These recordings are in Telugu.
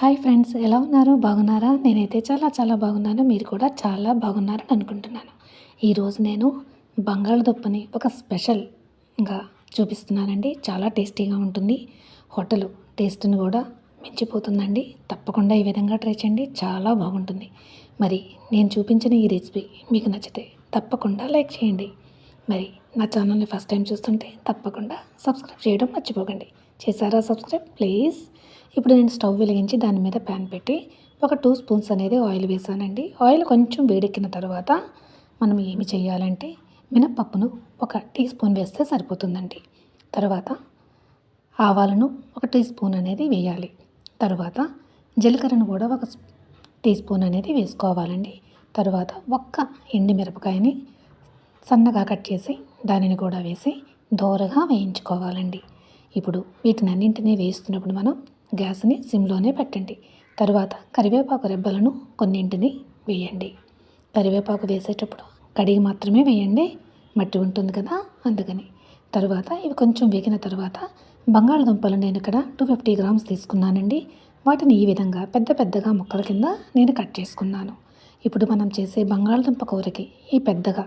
హాయ్ ఫ్రెండ్స్ ఎలా ఉన్నారు? బాగున్నారా? నేనైతే చాలా చాలా బాగున్నాను. మీరు కూడా చాలా బాగున్నారని అనుకుంటున్నాను. ఈరోజు నేను బంగాళదుప్పని ఒక స్పెషల్గా చూపిస్తున్నానండి. చాలా టేస్టీగా ఉంటుంది. హోటల్ టేస్ట్ని కూడా మించిపోతుందండి. తప్పకుండా ఈ విధంగా ట్రై చేయండి. చాలా బాగుంటుంది. మరి నేను చూపించిన ఈ రెసిపీ మీకు నచ్చితే తప్పకుండా లైక్ చేయండి. మరి నా ఛానల్ని ఫస్ట్ టైం చూస్తుంటే తప్పకుండా సబ్స్క్రైబ్ చేయడం మర్చిపోకండి. చేశారా సబ్స్క్రైబ్? ప్లీజ్. ఇప్పుడు నేను స్టవ్ వెలిగించి దాని మీద ప్యాన్ పెట్టి ఒక టూ స్పూన్స్ అనేది ఆయిల్ వేసానండి. ఆయిల్ కొంచెం వేడెక్కిన తర్వాత మనం ఏమి చేయాలంటే మినప్పప్పును ఒక టీ స్పూన్ వేస్తే సరిపోతుందండి. తర్వాత ఆవాలను ఒక టీ స్పూన్ అనేది వేయాలి. తర్వాత జీలకర్రను కూడా ఒక టీ స్పూన్ అనేది వేసుకోవాలండి. తర్వాత ఒక్క ఎండి మిరపకాయని సన్నగా కట్ చేసి దానిని కూడా వేసి దోరగా వేయించుకోవాలండి. ఇప్పుడు వీటిని అన్నింటినీ వేస్తున్నప్పుడు మనం గ్యాస్ని సిమ్లోనే పెట్టండి. తర్వాత కరివేపాకు రెబ్బలను కొన్నింటిని వేయండి. కరివేపాకు వేసేటప్పుడు కడిగి మాత్రమే వేయండి. మట్టి ఉంటుంది కదా అందుకని. తర్వాత ఇవి కొంచెం వేగిన తర్వాత బంగాళదుంపలు నేను ఇక్కడ టూ ఫిఫ్టీ గ్రామ్స్ తీసుకున్నానండి. వాటిని ఈ విధంగా పెద్ద పెద్దగా ముక్కల కింద నేను కట్ చేసుకున్నాను. ఇప్పుడు మనం చేసే బంగాళదుంప కూరకి ఈ పెద్దగా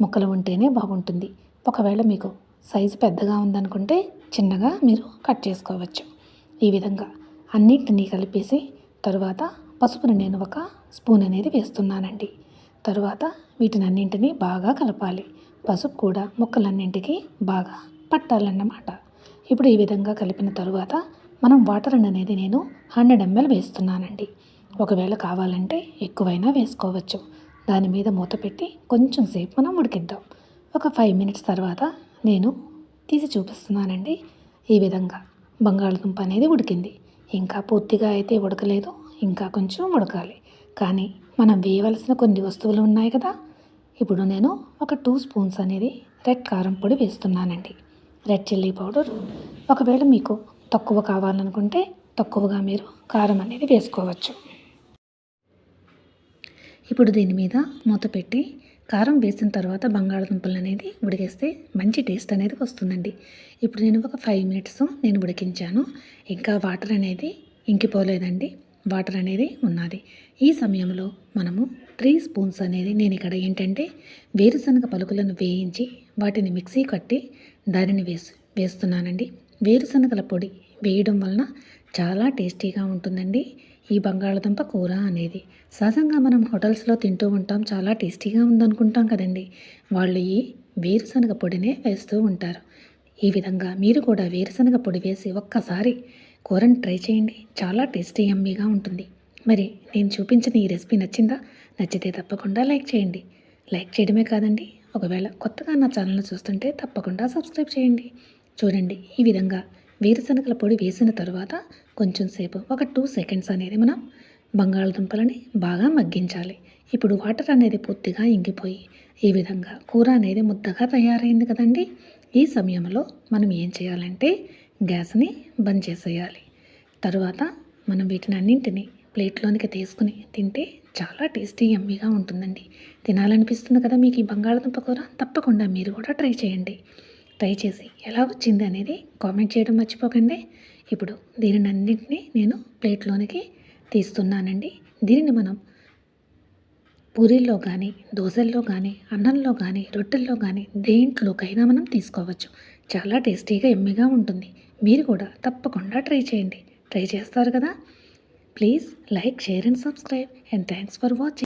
ముక్కలు ఉంటేనే బాగుంటుంది. ఒకవేళ మీకు సైజు పెద్దగా ఉందనుకుంటే చిన్నగా మీరు కట్ చేసుకోవచ్చు. ఈ విధంగా అన్నింటినీ కలిపేసి తరువాత పసుపుని నేను ఒక స్పూన్ అనేది వేస్తున్నానండి. తరువాత వీటిని అన్నింటినీ బాగా కలపాలి. పసుపు కూడా ముక్కలన్నింటికి బాగా పట్టాలన్నమాట. ఇప్పుడు ఈ విధంగా కలిపిన తరువాత మనం వాటర్ అనేది నేను హండ్రెడ్ ఎంఎల్ వేస్తున్నానండి. ఒకవేళ కావాలంటే ఎక్కువైనా వేసుకోవచ్చు. దాని మీద మూత పెట్టి కొంచెం సేపు మనం ఉడికిద్దాం. ఒక ఫైవ్ మినిట్స్ తర్వాత నేను తీసి చూపిస్తున్నానండి ఈ విధంగా. బంగాళదుంప అనేది ఉడికింది. ఇంకా పూర్తిగా అయితే ఉడకలేదు. ఇంకా కొంచెం ఉడకాలి. కానీ మనం వేయవలసిన కొన్ని వస్తువులు ఉన్నాయి కదా? ఇప్పుడు నేను ఒక టూ స్పూన్స్ అనేది రెడ్ కారం పొడి వేస్తున్నానండి. Red chilli powder. ఒకవేళ మీకు తక్కువ కావాలనుకుంటే తక్కువగా మీరు కారం అనేది వేసుకోవచ్చు. ఇప్పుడు దీని మీద మూత పెట్టి కారం వేసిన తర్వాత బంగాళదుంపలు అనేది ఉడికేస్తే మంచి టేస్ట్ అనేది వస్తుందండి. ఇప్పుడు నేను ఒక ఫైవ్ మినిట్స్ నేను ఉడికించాను. ఇంకా వాటర్ అనేది ఇంకిపోలేదండి. వాటర్ అనేది ఉన్నది. ఈ సమయంలో మనము త్రీ స్పూన్స్ అనేది నేను ఇక్కడ ఏంటంటే వేరుశనగ పలుకులను వేయించి వాటిని మిక్సీ కట్టి దానిని వేసి వేస్తున్నానండి. వేరుశనగల పొడి వేయడం వలన చాలా టేస్టీగా ఉంటుందండి. ఈ బంగాళదుంప కూర అనేది. సహజంగా మనం హోటల్స్లో తింటూ ఉంటాం. చాలా టేస్టీగా ఉందనుకుంటాం కదండి. వాళ్ళు ఈ వేరుశనగ పొడినే వేస్తూ ఉంటారు. ఈ విధంగా మీరు కూడా వేరుశనగ పొడి వేసి ఒక్కసారి కూరని ట్రై చేయండి. చాలా టేస్టీ యమ్మీగా ఉంటుంది. మరి నేను చూపించిన ఈ రెసిపీ నచ్చిందా? నచ్చితే తప్పకుండా లైక్ చేయండి. లైక్ చేయడమే కాదండి ఒకవేళ కొత్తగా నా ఛానల్ని చూస్తుంటే తప్పకుండా సబ్స్క్రైబ్ చేయండి. చూడండి ఈ విధంగా వేరుశనగల పొడి వేసిన తర్వాత కొంచెం సేపు ఒక టూ సెకండ్స్ అనేది మనం బంగాళదుంపలని బాగా మగ్గించాలి. ఇప్పుడు వాటర్ అనేది పూర్తిగా ఇంగిపోయి ఈ విధంగా కూర అనేది ముద్దగా తయారైంది కదండి? ఈ సమయంలో మనం ఏం చేయాలంటే గ్యాస్ని బంద్ చేసేయాలి. తరువాత మనం వీటిని అన్నింటినీ ప్లేట్లోనికి తీసుకుని తింటే చాలా టేస్టీ ఎమ్మీగా ఉంటుందండి. తినాలనిపిస్తుంది కదా మీకు ఈ బంగాళదుంప కూర? తప్పకుండా మీరు కూడా ట్రై చేయండి. ట్రై చేసి ఎలా వచ్చింది అనేది కామెంట్ చేయడం మర్చిపోకండి. ఇప్పుడు దీనిని అన్నింటినీ నేను ప్లేట్లోనికి తీస్తున్నానండి. దీనిని మనం పూరీల్లో కానీ దోశల్లో కానీ అన్నంలో కానీ రొట్టెల్లో కానీ దేంట్లోకైనా మనం తీసుకోవచ్చు. చాలా టేస్టీగా ఎమ్మిగా ఉంటుంది. మీరు కూడా తప్పకుండా ట్రై చేయండి. ట్రై చేస్తారు కదా? Please like share and subscribe and thanks for watching.